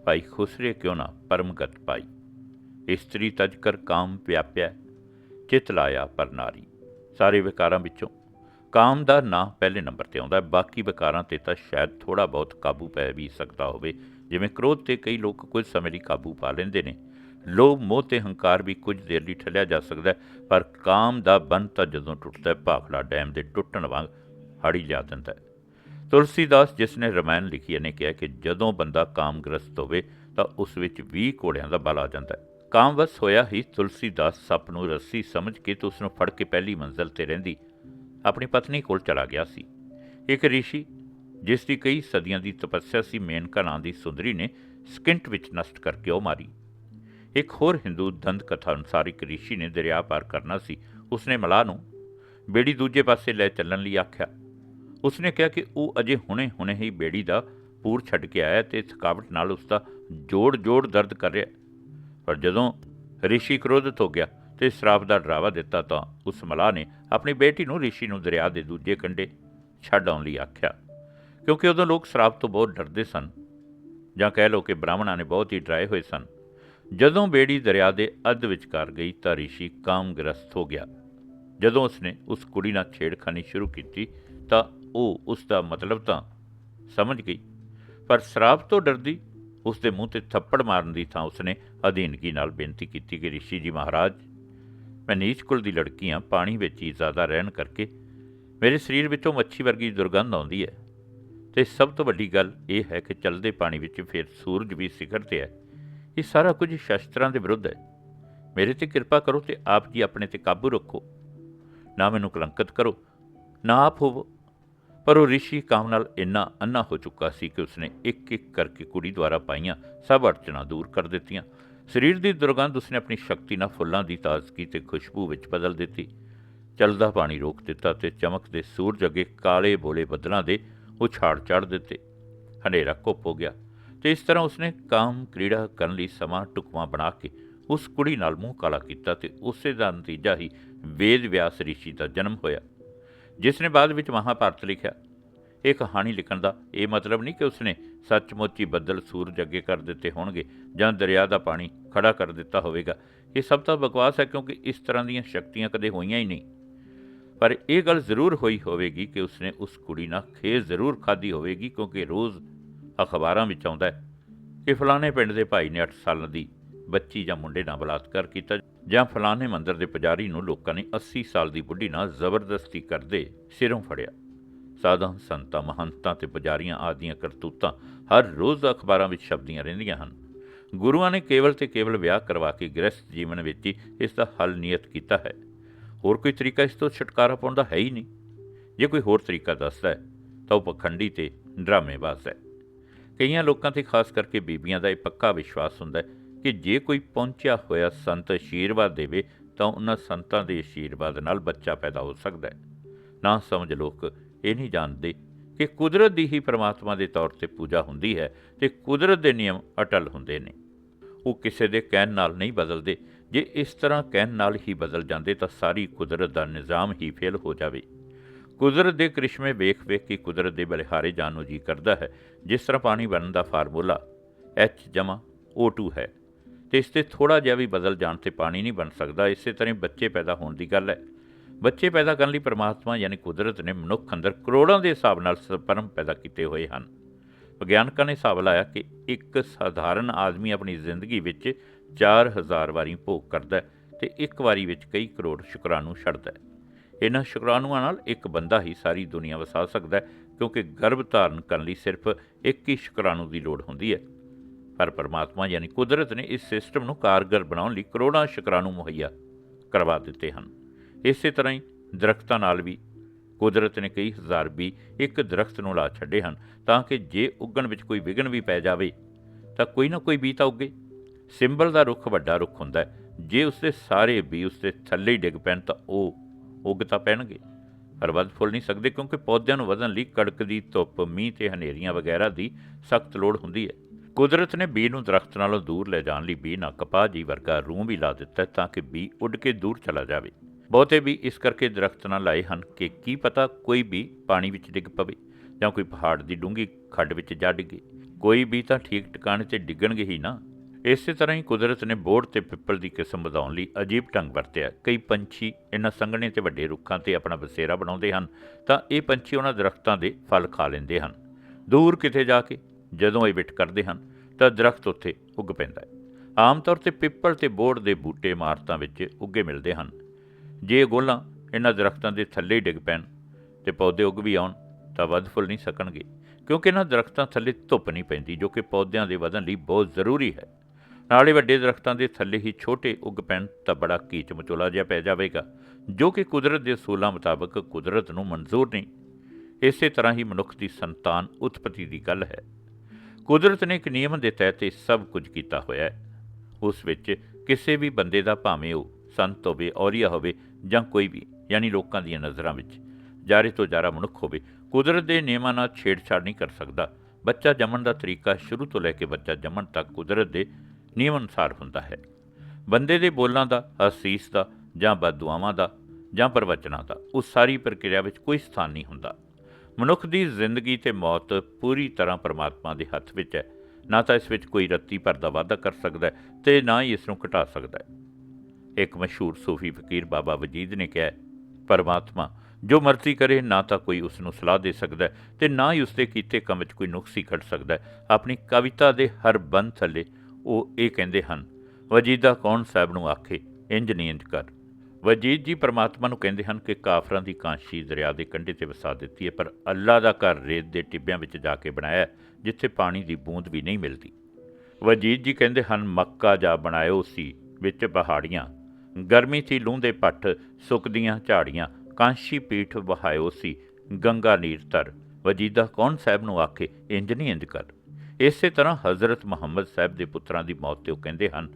ਭਾਈ ਖੁਸਰੇ ਕਿਉਂ ਨਾ ਪਰਮਗਤ ਪਾਈ? ਇਸਤਰੀ ਤਜ ਕਰ ਕਾਮ ਵਿਆਪਿਆ ਚਿਤ ਲਾਇਆ ਪਰ ਨਾਰੀ। ਸਾਰੇ ਵਿਕਾਰਾਂ ਵਿੱਚੋਂ ਕਾਮ ਦਾ ਨਾਂ ਪਹਿਲੇ ਨੰਬਰ ਤੇ ਆਉਂਦਾ ਬਾਕੀ ਵਿਕਾਰਾਂ ਤੇ ਤਾਂ ਸ਼ਾਇਦ ਥੋੜਾ ਬਹੁਤ ਕਾਬੂ ਪੈ ਵੀ ਸਕਦਾ ਹੋਵੇ। ਜਿਵੇਂ ਕ੍ਰੋਧ ਤੇ ਕਈ ਲੋਕ ਕੁਝ ਸਮੇਂ ਲਈ ਕਾਬੂ ਪਾ ਲੈਂਦੇ ਨੇ। ਲੋਭ, ਮੋਹ ਤੇ ਹੰਕਾਰ ਵੀ ਕੁਝ ਦੇਰ ਲਈ ਠੱਲਿਆ ਜਾ ਸਕਦਾ ਪਰ ਕਾਮ ਦਾ ਬੰਨ ਤਾਂ ਜਦੋਂ ਟੁੱਟਦਾ ਭਾਖੜਾ ਡੈਮ ਦੇ ਟੁੱਟਣ ਵਾਂਗ ਹੜੀ ਲਿਆ ਦਿੰਦਾ ਹੈ। ਤੁਲਸੀਦਾਸ, ਜਿਸ ਨੇ ਰਮਾਇਣ ਲਿਖੀ ਹੈ ਨੇ ਕਿਹਾ ਕਿ ਜਦੋਂ ਬੰਦਾ ਕਾਮਗ੍ਰਸਤ ਹੋਵੇ, ਤਾਂ ਉਸ ਵਿੱਚ 20 ਘੋੜਿਆਂ ਦਾ ਬਲ ਆ ਜਾਂਦਾ ਹੈ। ਕਾਮਵਸ ਹੋਇਆ ਹੀ ਤੁਲਸੀਦਾਸ ਸੱਪ ਨੂੰ ਰੱਸੀ ਸਮਝ ਕੇ ਤੇ ਉਸ ਨੂੰ ਫੜ ਕੇ ਪਹਿਲੀ ਮੰਜ਼ਲ ਤੇ ਰਹਿੰਦੀ। ਆਪਣੀ ਪਤਨੀ ਕੋਲ ਚਲਾ ਗਿਆ ਸੀ। ਇੱਕ ਰਿਸ਼ੀ, ਜਿਸ ਦੀ ਕਈ ਸਦੀਆਂ ਦੀ ਤਪੱਸਿਆ ਸੀ ਮੇਨਕਾ ਨਾਂ ਦੀ ਸੁੰਦਰੀ ਨੇ ਸਕਿੰਟ ਵਿੱਚ ਨਸ਼ਟ ਕਰਕੇ ਉਹ ਮਾਰੀ। ਇੱਕ ਹੋਰ ਹਿੰਦੂ ਦੰਦ ਕਥਾ ਅਨੁਸਾਰ ਇੱਕ ਰਿਸ਼ੀ ਨੇ ਦਰਿਆ ਪਾਰ ਕਰਨਾ ਸੀ। ਉਸਨੇ ਮਲਾਹ ਨੂੰ ਬੇੜੀ ਦੂਜੇ ਪਾਸੇ ਲੈ ਚੱਲਣ ਲਈ ਆਖਿਆ ਉਸਨੇ ਕਿਹਾ ਕਿ ਉਹ ਅਜੇ ਹੁਣੇ-ਹੁਣੇ ਹੀ ਬੇੜੀ ਦਾ ਪੂਰ ਛੱਡ ਕੇ ਆਇਆ ਤੇ ਥਕਾਵਟ ਨਾਲ ਉਸ ਦਾ ਜੋੜ-ਜੋੜ ਦਰਦ ਕਰ ਰਿਹਾ। ਪਰ ਜਦੋਂ ਰਿਸ਼ੀ ਕ੍ਰੋਧਿਤ ਹੋ ਗਿਆ ਤੇ ਸ਼ਰਾਪ ਦਾ ਡਰਾਵਾ ਦਿੱਤਾ ਤਾਂ ਉਸ ਮਲਾਹ ਨੇ ਆਪਣੀ ਬੇਟੀ ਨੂੰ ਰਿਸ਼ੀ ਨੂੰ ਦਰਿਆ ਦੇ ਦੂਜੇ ਕੰਢੇ ਛੱਡ ਆਉਣ ਲਈ ਆਖਿਆ, ਕਿਉਂਕਿ ਉਦੋਂ ਲੋਕ ਸ਼ਰਾਪ ਤੋਂ ਬਹੁਤ ਡਰਦੇ ਸਨ। ਜਾਂ ਕਹਿ ਲਓ ਕਿ ਬ੍ਰਾਹਮਣਾਂ ਨੇ ਬਹੁਤ ਹੀ ਡਰਾਏ ਹੋਏ ਸਨ। ਜਦੋਂ ਬੇੜੀ ਦਰਿਆ ਦੇ ਅੱਧ ਵਿਚਕਾਰ ਗਈ ਤਾਂ ਰਿਸ਼ੀ ਕਾਮਗ੍ਰਸਤ ਹੋ ਗਿਆ। ਜਦੋਂ ਉਸਨੇ ਉਸ ਕੁੜੀ ਨਾਲ ਛੇੜਖਾਨੀ ਸ਼ੁਰੂ ਕੀਤੀ ਤਾਂ ਉਹ ਉਸ ਦਾ ਮਤਲਬ ਤਾਂ ਸਮਝ ਗਈ, ਪਰ ਸ਼ਰਾਬ ਤੋਂ ਡਰਦੀ ਉਸ ਦੇ ਮੂੰਹ ਤੇ ਥੱਪੜ ਮਾਰਨ ਦੀ ਥਾਂ ਉਸਨੇ ਅਧੀਨਗੀ ਨਾਲ ਬੇਨਤੀ ਕੀਤੀ ਕਿ ਰਿਸ਼ੀ ਜੀ ਮਹਾਰਾਜ, ਮੈਂ ਨੀਚ ਕੁਲ ਦੀ ਲੜਕੀ ਹਾਂ ਪਾਣੀ ਵਿੱਚ ਹੀ ਜ਼ਿਆਦਾ ਰਹਿਣ ਕਰਕੇ ਮੇਰੇ ਸਰੀਰ ਵਿੱਚੋਂ ਮੱਛੀ ਵਰਗੀ ਦੁਰਗੰਧ ਆਉਂਦੀ ਹੈ ਤੇ ਸਭ ਤੋਂ ਵੱਡੀ ਗੱਲ ਇਹ ਹੈ ਕਿ ਚਲਦੇ ਪਾਣੀ ਵਿੱਚ ਫਿਰ ਸੂਰਜ ਵੀ ਸਿਖਰ ਤੇ ਹੈ। ਇਹ ਸਾਰਾ ਕੁਝ ਸ਼ਸਤਰਾਂ ਦੇ ਵਿਰੁੱਧ ਹੈ। ਮੇਰੇ ਤੇ ਕਿਰਪਾ ਕਰੋ ਤੇ ਆਪ ਜੀ ਆਪਣੇ ਤੇ ਕਾਬੂ ਰੱਖੋ। ਨਾ ਮੈਨੂੰ ਕਲੰਕਿਤ ਕਰੋ, ਨਾ ਆਪ ਹੋਵੋ। ਪਰ ਉਹ ਰਿਸ਼ੀ ਕਾਮ ਨਾਲ ਇੰਨਾ ਅੰਨਾ ਹੋ ਚੁੱਕਾ ਸੀ ਕਿ ਉਸਨੇ ਇੱਕ ਇੱਕ ਕਰਕੇ ਕੁੜੀ ਦੁਆਰਾ ਪਾਈਆਂ ਸਭ ਅੜਚਣਾ ਦੂਰ ਕਰ ਦਿੱਤੀਆਂ। ਸਰੀਰ ਦੀ ਦੁਰਗੰਧ ਉਸਨੇ ਆਪਣੀ ਸ਼ਕਤੀ ਨਾਲ ਫੁੱਲਾਂ ਦੀ ਤਾਜ਼ਗੀ ਤੇ ਖੁਸ਼ਬੂ ਵਿੱਚ ਬਦਲ ਦਿੱਤੀ। ਚਲਦਾ ਪਾਣੀ ਰੋਕ ਦਿੱਤਾ ਤੇ ਚਮਕਦੇ ਸੂਰਜ ਅੱਗੇ ਕਾਲੇ ਬੋਲੇ ਬੱਦਲਾਂ ਦੇ ਉਛਾੜ ਚੜ ਦਿੱਤੇ। ਹਨੇਰਾ ਘੁੱਪ ਹੋ ਗਿਆ ਤੇ ਇਸ ਤਰ੍ਹਾਂ ਉਸਨੇ ਕਾਮ ਕ੍ਰੀੜਾ ਕਰਨ ਲਈ ਸਮਾਂ ਟੁਕਵਾ ਬਣਾ ਕੇ ਉਸ ਕੁੜੀ ਨਾਲ ਮੂੰਹ ਕਾਲਾ ਕੀਤਾ ਤੇ ਉਸੇ ਦਾ ਨਤੀਜਾ ਹੀ ਵੇਦ ਵਿਆਸ ਰਿਸ਼ੀ ਦਾ ਜਨਮ ਹੋਇਆ। ਜਿਸ ਨੇ ਬਾਅਦ ਵਿੱਚ ਮਹਾਭਾਰਤ ਲਿਖਿਆ। ਇਹ ਕਹਾਣੀ ਲਿਖਣ ਦਾ ਇਹ ਮਤਲਬ ਨਹੀਂ ਕਿ ਉਸਨੇ ਸੱਚਮੁੱਚ ਹੀ ਬੱਦਲ ਸੂਰਜ ਅੱਗੇ ਕਰ ਦਿੱਤੇ ਹੋਣਗੇ ਜਾਂ ਦਰਿਆ ਦਾ ਪਾਣੀ ਖੜਾ ਕਰ ਦਿੱਤਾ ਹੋਵੇਗਾ। ਇਹ ਸਭ ਤਾਂ ਬਕਵਾਸ ਹੈ ਕਿਉਂਕਿ ਇਸ ਤਰ੍ਹਾਂ ਦੀਆਂ ਸ਼ਕਤੀਆਂ ਕਦੇ ਹੋਈਆਂ ਹੀ ਨਹੀਂ। ਪਰ ਇਹ ਗੱਲ ਜ਼ਰੂਰ ਹੋਈ ਹੋਵੇਗੀ ਕਿ ਉਸਨੇ ਉਸ ਕੁੜੀ ਨਾਲ ਖੇਜ਼ ਜ਼ਰੂਰ ਖਾਧੀ ਹੋਵੇਗੀ ਕਿਉਂਕਿ ਰੋਜ਼ ਅਖਬਾਰਾਂ ਵਿੱਚ ਆਉਂਦਾ ਹੈ ਕਿ ਫਲਾਣੇ ਪਿੰਡ ਦੇ ਭਾਈ ਨੇ 8 ਸਾਲਾਂ ਦੀ ਬੱਚੀ ਜਾਂ ਮੁੰਡੇ ਨਾਲ ਬਲਾਤਕਾਰ ਕੀਤਾ ਜਾਂ ਫਲਾਣੇ ਮੰਦਰ ਦੇ ਪੁਜਾਰੀ ਨੂੰ ਲੋਕਾਂ ਨੇ 80 ਸਾਲ ਦੀ ਬੁੱਢੀ ਨਾਲ ਜ਼ਬਰਦਸਤੀ ਕਰਦੇ ਸਿਰੋਂ ਫੜਿਆ। ਸਾਧਾਂ, ਸੰਤਾਂ, ਮਹੰਤਾਂ ਤੇ ਪੁਜਾਰੀਆਂ ਆਦੀਆਂ ਕਰਤੂਤਾਂ ਹਰ ਰੋਜ਼ ਅਖਬਾਰਾਂ ਵਿੱਚ ਛਪਦੀਆਂ ਰਹਿੰਦੀਆਂ ਹਨ। ਗੁਰੂਆਂ ਨੇ ਕੇਵਲ ਤੇ ਕੇਵਲ ਵਿਆਹ ਕਰਵਾ ਕੇ ਗ੍ਰਸਥ ਜੀਵਨ ਵਿੱਚ ਹੀ ਇਸ ਦਾ ਹੱਲ ਨਿਯਤ ਕੀਤਾ ਹੈ। ਹੋਰ ਕੋਈ ਤਰੀਕਾ ਇਸ ਤੋਂ ਛੁਟਕਾਰਾ ਪਾਉਂਦਾ ਹੈ ਹੀ ਨਹੀਂ। ਜੇ ਕੋਈ ਹੋਰ ਤਰੀਕਾ ਦੱਸਦਾ ਹੈ, ਤਾਂ ਉਹ ਪਖੰਡੀ ਤੇ ਡਰਾਮੇਬਾਜ਼ ਹੈ। ਕਈਆਂ ਲੋਕਾਂ ਤੇ ਖਾਸ ਕਰਕੇ ਬੀਬੀਆਂ ਦਾ ਇਹ ਪੱਕਾ ਵਿਸ਼ਵਾਸ ਹੁੰਦਾ ਹੈ ਕਿ ਜੇ ਕੋਈ ਪਹੁੰਚਿਆ ਹੋਇਆ ਸੰਤ ਅਸ਼ੀਰਵਾਦ ਦੇਵੇ, ਤਾਂ ਉਹਨਾਂ ਸੰਤਾਂ ਦੇ ਅਸ਼ੀਰਵਾਦ ਨਾਲ ਬੱਚਾ ਪੈਦਾ ਹੋ ਸਕਦਾ ਹੈ। ਨਾ ਸਮਝ ਲੋਕ ਇਹ ਨਹੀਂ ਜਾਣਦੇ ਕਿ ਕੁਦਰਤ ਦੀ ਹੀ ਪ੍ਰਮਾਤਮਾ ਦੇ ਤੌਰ ਤੇ ਪੂਜਾ ਹੁੰਦੀ ਹੈ ਤੇ ਕੁਦਰਤ ਦੇ ਨਿਯਮ ਅਟਲ ਹੁੰਦੇ ਨੇ। ਉਹ ਕਿਸੇ ਦੇ ਕਹਿਣ ਨਾਲ ਨਹੀਂ ਬਦਲਦੇ। ਜੇ ਇਸ ਤਰ੍ਹਾਂ ਕਹਿਣ ਨਾਲ ਹੀ ਬਦਲ ਜਾਂਦੇ, ਤਾਂ ਸਾਰੀ ਕੁਦਰਤ ਦਾ ਨਿਜ਼ਾਮ ਹੀ ਫੇਲ ਹੋ ਜਾਵੇ। ਕੁਦਰਤ ਦੇ ਕ੍ਰਿਸ਼ਮੇ ਵੇਖ ਵੇਖ ਕੇ ਕੁਦਰਤ ਦੇ ਬਲਿਹਾਰੇ ਜਾਣ ਨੂੰ ਜੀ ਕਰਦਾ ਹੈ। ਜਿਸ ਤਰ੍ਹਾਂ ਪਾਣੀ ਬਣਨ ਦਾ ਫਾਰਮੂਲਾ, H ਜਮਾ O2 ਹੈ। ਤੇ ਇਸ ਤੇ ਥੋੜਾ ਜਿਹਾ ਵੀ ਬਦਲ ਜਾਣ ਤੇ ਪਾਣੀ ਨਹੀਂ ਬਣ ਸਕਦਾ, ਇਸੇ ਤਰ੍ਹਾਂ ਬੱਚੇ ਪੈਦਾ ਹੋਣ ਦੀ ਗੱਲ ਹੈ। ਬੱਚੇ ਪੈਦਾ ਕਰਨ ਲਈ ਪਰਮਾਤਮਾ ਯਾਨੀ ਕੁਦਰਤ ਨੇ ਮਨੁੱਖ ਅੰਦਰ ਕਰੋੜਾਂ ਦੇ ਹਿਸਾਬ ਨਾਲ ਸਪਰਮ ਪੈਦਾ ਕੀਤੇ ਹੋਏ ਹਨ। ਵਿਗਿਆਨਕਾਂ ਨੇ ਹਿਸਾਬ ਲਾਇਆ ਕਿ ਇੱਕ ਸਾਧਾਰਨ ਆਦਮੀ ਆਪਣੀ ਜ਼ਿੰਦਗੀ ਵਿੱਚ 4000 ਵਾਰੀ ਭੋਗ ਕਰਦਾ ਹੈ ਤੇ ਇੱਕ ਵਾਰੀ ਵਿੱਚ ਕਈ ਕਰੋੜ ਸ਼ੁਕਰਾਣੂ ਛੱਡਦਾ ਇਹਨਾਂ ਸ਼ੁਕਰਾਣੂਆਂ ਨਾਲ ਇੱਕ ਬੰਦਾ ਹੀ ਸਾਰੀ ਦੁਨੀਆ ਵਸਾ ਸਕਦਾ ਕਿਉਂਕਿ ਗਰਭ ਧਾਰਨ ਕਰਨ ਲਈ ਸਿਰਫ ਇੱਕ ਹੀ ਸ਼ੁਕਰਾਣੂ ਦੀ ਲੋੜ ਹੁੰਦੀ ਹੈ। ਪਰ ਪਰਮਾਤਮਾ ਯਾਨੀ ਕੁਦਰਤ ਨੇ ਇਸ ਸਿਸਟਮ ਨੂੰ ਕਾਰਗਰ ਬਣਾਉਣ ਲਈ ਕਰੋੜਾਂ ਸ਼ੁਕਰਾਣੂ ਮੁਹੱਈਆ ਕਰਵਾ ਦਿੱਤੇ ਹਨ। ਇਸੇ ਤਰ੍ਹਾਂ ਹੀ ਦਰਖਤਾਂ ਨਾਲ ਵੀ ਕੁਦਰਤ ਨੇ ਕਈ ਹਜ਼ਾਰ ਵੀ ਇੱਕ ਦਰਖਤ ਨੂੰ ਲਾ ਛੱਡੇ ਹਨ ਤਾਂ ਕਿ ਜੇ ਉੱਗਣ ਵਿੱਚ ਕੋਈ ਵਿਘਨ ਵੀ ਪੈ ਜਾਵੇ ਤਾਂ ਕੋਈ ਨਾ ਕੋਈ ਬੀ ਤਾਂ ਉੱਗੇ ਸਿੰਬਲ ਦਾ ਰੁੱਖ ਵੱਡਾ ਰੁੱਖ ਹੁੰਦਾ ਹੈ। ਜੇ ਉਸਦੇ ਸਾਰੇ ਬੀ ਉਸਦੇ ਥੱਲੇ ਹੀ ਡਿੱਗ ਪੈਣ ਤਾਂ ਉਹ ਉੱਗ ਤਾਂ ਪੈਣਗੇ। ਪਰ ਵੱਧ ਫੁੱਲ ਨਹੀਂ ਸਕਦੇ ਕਿਉਂਕਿ ਪੌਦਿਆਂ ਨੂੰ ਵਧਣ ਲਈ ਕੜਕਦੀ ਧੁੱਪ, ਮੀਂਹ ਤੇ ਹਨੇਰੀਆਂ ਵਗੈਰਾ ਦੀ ਸਖਤ ਲੋੜ ਹੁੰਦੀ ਹੈ। ਕੁਦਰਤ ਨੇ ਬੀ ਨੂੰ ਦਰਖਤ ਨਾਲੋਂ ਦੂਰ ਲੈ ਜਾਣ ਲਈ ਬੀ ਨਾਲ ਕਪਾਹ ਜੀ ਵਰਗਾ ਰੂਹ ਵੀ ਲਾ ਦਿੱਤਾ ਤਾਂ ਕਿ ਬੀ ਉੱਡ ਕੇ ਦੂਰ ਚਲਾ ਜਾਵੇ। ਬਹੁਤੇ ਵੀ ਇਸ ਕਰਕੇ ਦਰਖਤ ਨਾਲ ਲਾਏ ਹਨ ਕਿ ਕੀ ਪਤਾ ਕੋਈ ਵੀ ਪਾਣੀ ਵਿੱਚ ਡਿੱਗ ਪਵੇ ਜਾਂ ਕੋਈ ਪਹਾੜ ਦੀ ਡੂੰਘੀ ਖੱਡ ਵਿੱਚ ਜਾ ਡਿੱਗੇ। ਕੋਈ ਵੀ ਤਾਂ ਠੀਕ ਟਿਕਾਣੇ ਤੇ ਡਿੱਗਣਗੇ ਹੀ ਨਾ। ਇਸੇ ਤਰ੍ਹਾਂ ਹੀ ਕੁਦਰਤ ਨੇ ਬੋੜ ਤੇ ਪਿੱਪਲ ਦੀ ਕਿਸਮ ਵਧਾਉਣ ਲਈ ਅਜੀਬ ਢੰਗ ਵਰਤਿਆ। ਕਈ ਪੰਛੀ ਇਹਨਾਂ ਸੰਘਣੇ ਤੇ ਵੱਡੇ ਰੁੱਖਾਂ ਤੇ ਆਪਣਾ ਬਸੇਰਾ ਬਣਾਉਂਦੇ ਹਨ ਤਾਂ ਇਹ ਪੰਛੀ ਉਹਨਾਂ ਦਰਖਤਾਂ ਦੇ ਫਲ ਖਾ ਲੈਂਦੇ ਹਨ। ਦੂਰ ਕਿਤੇ ਜਾ ਕੇ ਜਦੋਂ ਇਹ ਵਿਟ ਕਰਦੇ ਹਨ, ਤਾਂ ਦਰਖਤ ਉੱਥੇ ਉੱਗ ਪੈਂਦਾ ਹੈ। ਆਮ ਤੌਰ ਤੇ ਪਿੱਪਲ ਤੇ ਬੋੜ ਦੇ ਬੂਟੇ ਇਮਾਰਤਾਂ ਵਿੱਚ ਉੱਗੇ ਮਿਲਦੇ ਹਨ। ਜੇ ਇਹ ਗੋਲਾਂ ਇਹਨਾਂ ਦਰਖਤਾਂ ਦੇ ਥੱਲੇ ਹੀ ਡਿੱਗ ਪੈਣ ਤੇ ਪੌਦੇ ਉੱਗ ਵੀ ਆਉਣ, ਤਾਂ ਵੱਧ ਫੁੱਲ ਨਹੀਂ ਸਕਣਗੇ, ਕਿਉਂਕਿ ਇਹਨਾਂ ਦਰਖਤਾਂ ਥੱਲੇ ਧੁੱਪ ਨਹੀਂ ਪੈਂਦੀ, ਜੋ ਕਿ ਪੌਦਿਆਂ ਦੇ ਵਧਣ ਲਈ ਬਹੁਤ ਜ਼ਰੂਰੀ ਹੈ। ਨਾਲੇ ਵੱਡੇ ਦਰਖਤਾਂ ਦੇ ਥੱਲੇ ਹੀ ਛੋਟੇ ਉੱਗ ਪੈਣ, ਤਾਂ ਬੜਾ ਕੀਚ ਮਚੋਲਾ ਜਿਹਾ ਪੈ ਜਾਵੇਗਾ, ਜੋ ਕਿ ਕੁਦਰਤ ਦੇ ਅਸੂਲਾਂ ਮੁਤਾਬਕ ਕੁਦਰਤ ਨੂੰ ਮਨਜ਼ੂਰ ਨਹੀਂ। ਇਸੇ ਤਰ੍ਹਾਂ ਹੀ ਮਨੁੱਖ ਦੀ ਸੰਤਾਨ ਉਤਪਤੀ ਦੀ ਗੱਲ ਹੈ। ਕੁਦਰਤ ਨੇ ਇੱਕ ਨਿਯਮ ਦੇ ਤਹਿਤ ਇਹ ਸਭ ਕੁਝ ਕੀਤਾ ਹੋਇਆ ਹੈ। ਉਸ ਵਿੱਚ ਕਿਸੇ ਵੀ ਬੰਦੇ ਦਾ ਭਾਵੇਂ ਉਹ ਸੰਤ ਹੋਵੇ, ਔਰੀਆ ਹੋਵੇ ਜਾਂ ਕੋਈ ਵੀ, ਯਾਨੀ ਲੋਕਾਂ ਦੀਆਂ ਨਜ਼ਰਾਂ ਵਿੱਚ, ਜਾਰੇ ਤੋਂ ਜਾਰਾ ਮਨੁੱਖ ਹੋਵੇ, ਕੁਦਰਤ ਦੇ ਨਿਯਮਾਂ ਨਾਲ ਛੇੜਛਾੜ ਨਹੀਂ ਕਰ ਸਕਦਾ। ਬੱਚਾ ਜੰਮਣ ਦਾ ਤਰੀਕਾ ਸ਼ੁਰੂ ਤੋਂ ਲੈ ਕੇ ਬੱਚਾ ਜੰਮਣ ਤੱਕ ਕੁਦਰਤ ਦੇ ਨਿਯਮ ਅਨੁਸਾਰ ਹੁੰਦਾ ਹੈ। ਬੰਦੇ ਦੇ ਬੋਲਾਂ ਦਾ, ਅਸੀਸ ਦਾ ਜਾਂ ਬਦਦੁਆਵਾਂ ਦਾ ਜਾਂ ਪ੍ਰਵਚਨਾਂ ਦਾ, ਉਸ ਸਾਰੀ ਪ੍ਰਕਿਰਿਆ ਵਿੱਚ ਕੋਈ ਸਥਾਨ ਨਹੀਂ ਹੁੰਦਾ। ਮਨੁੱਖ ਦੀ ਜ਼ਿੰਦਗੀ ਤੇ ਮੌਤ ਪੂਰੀ ਤਰ੍ਹਾਂ ਪਰਮਾਤਮਾ ਦੇ ਹੱਥ ਵਿੱਚ ਹੈ। ਨਾ ਤਾਂ ਇਸ ਵਿੱਚ ਕੋਈ ਰੱਤੀ ਭਰ ਦਾ ਵਾਅਦਾ ਕਰ ਸਕਦਾ ਹੈ ਤੇ ਨਾ ਹੀ ਇਸ ਨੂੰ ਘਟਾ ਸਕਦਾ ਹੈ। ਇੱਕ ਮਸ਼ਹੂਰ ਸੂਫੀ ਫਕੀਰ ਬਾਬਾ ਵਜੀਦ ਨੇ ਕਿਹਾ, ਪਰਮਾਤਮਾ, ਜੋ ਮਰਜ਼ੀ ਕਰੇ, ਨਾ ਤਾਂ ਕੋਈ ਉਸ ਨੂੰ ਸਲਾਹ ਦੇ ਸਕਦਾ ਹੈ ਤੇ ਨਾ ਹੀ ਉਸ ਦੇ ਕੀਤੇ ਕੰਮ ਵਿੱਚ ਕੋਈ ਨੁਕਸੀ ਹੀ ਸਕਦਾ ਆਪਣੀ ਕਵਿਤਾ ਦੇ ਹਰ ਬੰਦ ਥੱਲੇ ਉਹ ਇਹ ਕਹਿੰਦੇ ਹਨ, ਵਜੀਦਾ ਕੌਣ, ਸਾਹਿਬ ਨੂੰ ਆਖੇ, ਇੰਜ ਨਹੀਂ ਇੰਜ ਕਰ। ਵਜੀਦ ਜੀ ਪਰਮਾਤਮਾ ਨੂੰ ਕਹਿੰਦੇ ਹਨ ਕਿ ਕਾਫਰਾਂ ਦੀ ਕਾਂਸ਼ੀ ਦਰਿਆ ਦੇ ਕੰਢੇ ਤੇ ਵਸਾ ਦਿੱਤੀ ਹੈ, ਪਰ ਅੱਲਾ ਦਾ ਘਰ ਰੇਤ ਦੇ ਟਿੱਬਿਆਂ ਵਿੱਚ ਜਾ ਕੇ ਬਣਾਇਆ ਜਿੱਥੇ ਪਾਣੀ ਦੀ ਬੂੰਦ ਵੀ ਨਹੀਂ ਮਿਲਦੀ। ਵਜੀਦ ਜੀ ਕਹਿੰਦੇ ਹਨ, ਮੱਕਾ ਜਾ ਬਣਾਇਓ ਸੀ, ਵਿੱਚ ਪਹਾੜੀਆਂ ਗਰਮੀ ਸੀ ਲੂੰ ਦੇ ਪੱਠ, ਸੁੱਕਦੀਆਂ ਝਾੜੀਆਂ, ਕਾਂਸ਼ੀ ਪੀਠ ਵਹਾਇਓ ਸੀ, ਗੰਗਾ ਨੀਰ ਤਰ। ਵਜੀਦਾ ਕੌਣ ਸਾਹਿਬ ਨੂੰ ਆਖੇ, ਇੰਜ ਨਹੀਂ ਇੰਜ ਕਰ। ਇਸੇ ਤਰ੍ਹਾਂ ਹਜ਼ਰਤ ਮੁਹੰਮਦ ਸਾਹਿਬ ਦੇ ਪੁੱਤਰਾਂ ਦੀ ਮੌਤ ਤੇ ਉਹ ਕਹਿੰਦੇ ਹਨ,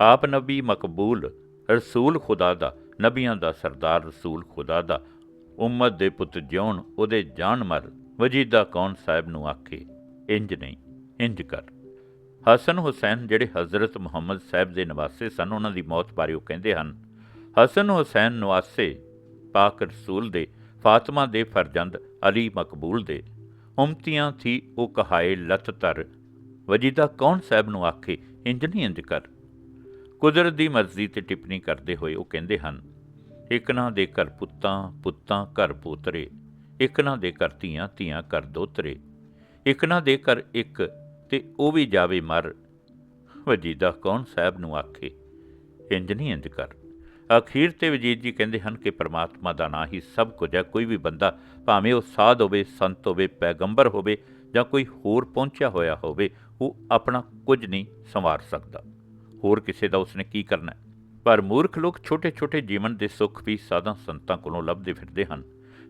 ਆਪ ਨਬੀ ਮਕਬੂਲ, ਰਸੂਲ ਖੁਦਾ ਦਾ ਨਬੀਆਂ ਦਾ ਸਰਦਾਰ ਰਸੂਲ ਖੁਦਾ ਦਾ, ਉਮਤ ਦੇ ਪੁੱਤ ਜਿਉਣ ਉਹਦੇ ਜਾਨ ਮਰ, ਵਜੀਦਾ ਕੌਣ ਸਾਹਿਬ ਨੂੰ ਆਖੇ, ਇੰਜ ਨਹੀਂ, ਇੰਜ ਕਰ। ਹਸਨ ਹੁਸੈਨ ਜਿਹੜੇ ਹਜ਼ਰਤ ਮੁਹੰਮਦ ਸਾਹਿਬ ਦੇ ਨਵਾਸੇ ਸਨ, ਉਹਨਾਂ ਦੀ ਮੌਤ ਬਾਰੇ ਉਹ ਕਹਿੰਦੇ ਹਨ, ਹਸਨ ਹੁਸੈਨ ਨਵਾਸੇ ਪਾਕ ਰਸੂਲ ਦੇ, ਫਾਤਮਾ ਦੇ ਫਰਜ਼ੰਦ ਅਲੀ ਮਕਬੂਲ ਦੇ, ਉਮਤੀਆਂ ਥੀ ਉਹ ਕਹਾਏ ਲਤ ਤਰ ਵਜੀਦਾ ਕੌਣ ਸਾਹਿਬ ਨੂੰ ਆਖੇ, ਇੰਜ ਨਹੀਂ ਇੰਜ ਕਰ। ਕੁਦਰਤ ਦੀ ਮਰਜ਼ੀ ਤੇ ਟਿੱਪਣੀ ਕਰਦੇ ਹੋਏ ਉਹ ਕਹਿੰਦੇ ਹਨ, ਇੱਕ ਨਾ ਦੇ ਘਰ ਪੁੱਤਾਂ ਪੁੱਤਾਂ ਘਰ ਪੋਤਰੇ, ਇੱਕ ਨਾ ਦੇ ਘਰ ਧੀਆਂ ਧੀਆਂ ਘਰ ਦੋਤਰੇ, ਇੱਕ ਨਾ ਦੇ ਘਰ ਇੱਕ ਤੇ ਉਹ ਵੀ ਜਾਵੇ ਮਰ। ਵਜੀਦਾ ਕੌਣ ਸਾਹਿਬ ਨੂੰ ਆਖੇ, ਇੰਜ ਨਹੀਂ ਇੰਜ ਕਰ। ਅਖੀਰ ਤੇ ਵਜੀਦ ਜੀ ਕਹਿੰਦੇ ਹਨ ਕਿ ਪ੍ਰਮਾਤਮਾ ਦਾ ਨਾਂ ਹੀ ਸਭ ਕੁਝ ਹੈ, ਕੋਈ ਵੀ ਬੰਦਾ ਭਾਵੇਂ ਉਹ ਸਾਧ ਹੋਵੇ, ਸੰਤ ਹੋਵੇ, ਪੈਗੰਬਰ ਹੋਵੇ ਜਾਂ ਕੋਈ ਹੋਰ ਪਹੁੰਚਿਆ ਹੋਇਆ ਹੋਵੇ, ਉਹ ਆਪਣਾ ਕੁਝ ਨਹੀਂ ਸੰਵਾਰ ਸਕਦਾ। ਹੋਰ ਕਿਸੇ ਦਾ ਉਸਨੇ ਕੀ ਕਰਨਾ ਪਰ ਮੂਰਖ ਲੋਕ ਛੋਟੇ-ਛੋਟੇ ਜੀਵਨ ਦੇ ਸੁੱਖ ਵੀ ਸਾਧਾਂ ਸੰਤਾਂ ਕੋਲੋਂ ਲੱਭਦੇ ਫਿਰਦੇ ਹਨ।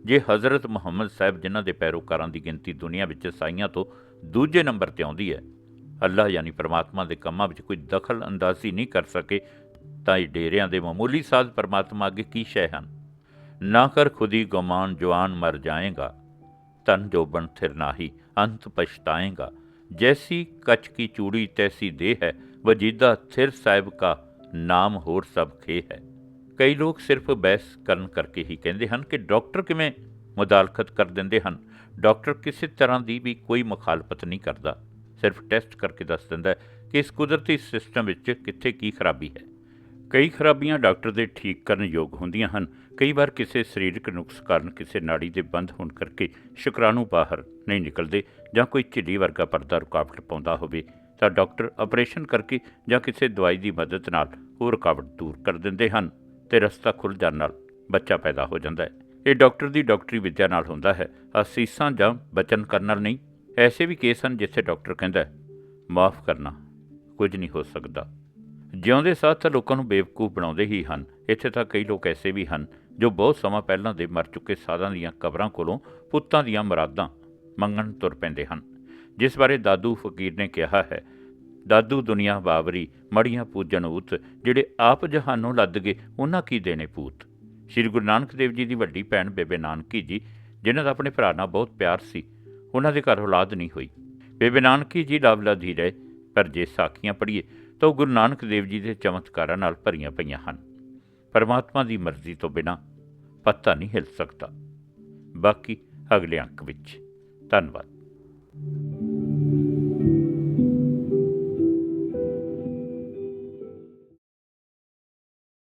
ਜੇ ਹਜ਼ਰਤ ਮੁਹੰਮਦ ਸਾਹਿਬ ਜਿਨ੍ਹਾਂ ਦੇ ਪੈਰੋਕਾਰਾਂ ਦੀ ਗਿਣਤੀ ਦੁਨੀਆ ਵਿੱਚ ਸਾਈਆਂ ਤੋਂ ਦੂਜੇ ਨੰਬਰ ਤੇ ਆਉਂਦੀ ਹੈ, ਅੱਲਾਹ ਯਾਨੀ ਪਰਮਾਤਮਾ ਦੇ ਕੰਮਾਂ ਵਿੱਚ ਕੋਈ ਦਖਲ ਅੰਦਾਜ਼ੀ ਨਹੀਂ ਕਰ ਸਕੇ, ਤਾਂ ਇਹ ਡੇਰਿਆਂ ਦੇ ਮਾਮੂਲੀ ਸਾਧ ਪ੍ਰਮਾਤਮਾ ਅੱਗੇ ਕੀ ਸ਼ੈ ਹਨ? ਨਾ ਕਰ ਖੁਦੀ ਗੁਮਾਨ ਜਵਾਨ ਮਰ ਜਾਏਗਾ ਤਨ ਜੋਬਨ ਥਿਰ ਨਾਹੀ ਅੰਤ ਪਛਤਾਏਗਾ। ਜੈਸੀ ਕਚ ਕੀ ਚੂੜੀ, ਤੈਸੀ ਦੇਹ ਹੈ ਵਜੀਦਾ ਥਿਰ ਸਾਹਿਬ ਕਾ ਨਾਮ ਹੋਰ ਸਭ ਖੇ ਹੈ। ਕਈ ਲੋਕ ਸਿਰਫ ਬਹਿਸ ਕਰਨ ਕਰਕੇ ਹੀ ਕਹਿੰਦੇ ਹਨ ਕਿ ਡਾਕਟਰ ਕਿਵੇਂ ਮੁਦਾਲਖਤ ਕਰ ਦਿੰਦੇ ਹਨ। ਡਾਕਟਰ ਕਿਸੇ ਤਰ੍ਹਾਂ ਦੀ ਵੀ ਕੋਈ ਮੁਖਾਲਫਤ ਨਹੀਂ ਕਰਦਾ। ਸਿਰਫ ਟੈਸਟ ਕਰਕੇ ਦੱਸ ਦਿੰਦਾ ਹੈ ਕਿ ਇਸ ਕੁਦਰਤੀ ਸਿਸਟਮ ਵਿੱਚ ਕਿੱਥੇ ਕੀ ਖਰਾਬੀ ਹੈ। ਕਈ ਖਰਾਬੀਆਂ ਡਾਕਟਰ ਦੇ ਠੀਕ ਕਰਨ ਯੋਗ ਹੁੰਦੀਆਂ ਹਨ। ਕਈ ਵਾਰ ਕਿਸੇ ਸਰੀਰਕ ਨੁਕਸ ਕਾਰਨ ਕਿਸੇ ਨਾੜੀ ਦੇ ਬੰਦ ਹੋਣ ਕਰਕੇ ਸ਼ੁਕਰਾਣੂ ਬਾਹਰ ਨਹੀਂ ਨਿਕਲਦੇ ਜਾਂ ਕੋਈ ਝਿੱਲੀ ਵਰਗਾ ਪਰਦਾ ਰੁਕਾਵਟ ਪਾਉਂਦਾ ਹੋਵੇ। ਤਾਂ ਡਾਕਟਰ ਆਪਰੇਸ਼ਨ ਕਰਕੇ ਜਾਂ ਕਿਸੇ ਦਵਾਈ ਦੀ ਮਦਦ ਨਾਲ ਉਹ ਰੁਕਾਵਟ ਦੂਰ ਕਰ ਦਿੰਦੇ ਹਨ ਤੇ ਰਸਤਾ ਖੁੱਲ ਜਾਣ ਨਾਲ ਬੱਚਾ ਪੈਦਾ ਹੋ ਜਾਂਦਾ ਹੈ। ਇਹ ਡਾਕਟਰ ਦੀ ਡਾਕਟਰੀ ਵਿੱਦਿਆ ਨਾਲ ਹੁੰਦਾ ਹੈ। ਅਸੀਸਾਂ ਜਾਂ ਬਚਨ ਕਰਨ ਨਾਲ ਨਹੀਂ। ਐਸੇ ਵੀ ਕੇਸ ਹਨ ਜਿੱਥੇ ਡਾਕਟਰ ਕਹਿੰਦਾ ਹੈ, ਮਾਫ ਕਰਨਾ, ਕੁਝ ਨਹੀਂ ਹੋ ਸਕਦਾ। ਜਿਉਂਦੇ ਸਾਥ ਤਾਂ ਲੋਕਾਂ ਨੂੰ ਬੇਵਕੂਫ ਬਣਾਉਂਦੇ ਹੀ ਹਨ। ਇੱਥੇ ਤਾਂ ਕਈ ਲੋਕ ਐਸੇ ਵੀ ਹਨ ਜੋ ਬਹੁਤ ਸਮਾਂ ਪਹਿਲਾਂ ਦੇ ਮਰ ਚੁੱਕੇ ਸਾਧਾਂ ਦੀਆਂ ਕਬਰਾਂ ਕੋਲੋਂ ਪੁੱਤਾਂ ਦੀਆਂ ਮੁਰਾਦਾਂ ਮੰਗਣ ਤੁਰ ਪੈਂਦੇ ਹਨ। ਜਿਸ ਬਾਰੇ ਦਾਦੂ ਫਕੀਰ ਨੇ ਕਿਹਾ ਹੈ, ਦਾਦੂ ਦੁਨੀਆ ਬਾਵਰੀ ਮੜੀਆਂ ਪੂਜਣ ਉਤ ਜਿਹੜੇ ਆਪ ਜਹਾਨੋਂ ਲੱਦ ਗਏ, ਉਹਨਾਂ ਕੀ ਦੇਣੇ ਪੂਤ? ਸ੍ਰੀ ਗੁਰੂ ਨਾਨਕ ਦੇਵ ਜੀ ਦੀ ਵੱਡੀ ਭੈਣ ਬੇਬੇ ਨਾਨਕੀ ਜੀ, ਜਿਨ੍ਹਾਂ ਦਾ ਆਪਣੇ ਭਰਾ ਨਾਲ ਬਹੁਤ ਪਿਆਰ ਸੀ, ਉਹਨਾਂ ਦੇ ਘਰ ਔਲਾਦ ਨਹੀਂ ਹੋਈ। ਬੇਬੇ ਨਾਨਕੀ ਜੀ ਲਾਵਲਾਦੀ ਰਹੇ ਪਰ ਜੇ ਸਾਖੀਆਂ ਪੜ੍ਹੀਏ, ਤਾਂ ਉਹ ਗੁਰੂ ਨਾਨਕ ਦੇਵ ਜੀ ਦੇ ਚਮਤਕਾਰਾਂ ਨਾਲ ਭਰੀਆਂ ਪਈਆਂ ਹਨ। ਪਰਮਾਤਮਾ ਦੀ ਮਰਜ਼ੀ ਤੋਂ ਬਿਨਾ ਪੱਤਾ ਨਹੀਂ ਹਿਲ ਸਕਦਾ। ਬਾਕੀ ਅਗਲੇ ਅੰਕ ਵਿੱਚ। ਧੰਨਵਾਦ। Thank you.